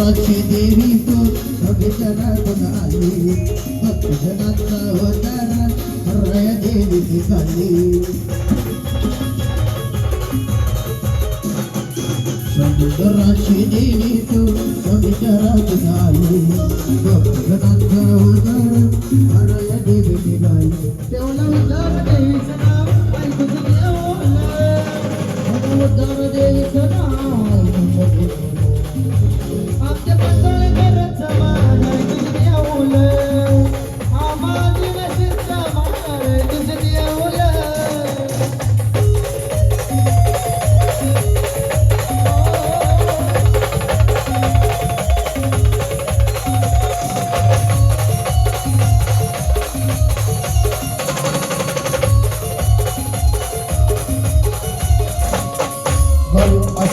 समुद्राची देवी तू समुद्रातून आली भक्तजनाचा अवतार हरय देवी निघाली. समुद्राची देवी तू समुद्रातून आली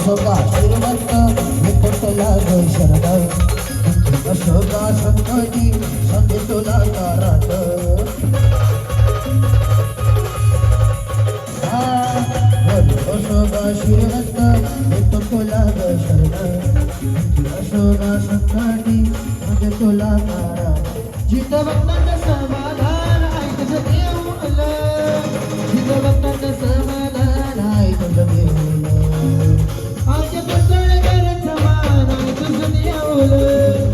অশোকা সর্বত্র নিকটলা গৈশরদ অশোকা সত্যজি সন্দেতলা তারাত। অশোকা শিরদত্ত নিকটলা গৈশরদ অশোকা সত্যজি সন্দেতলা তারাত। জিতবন্ত সমাধান you.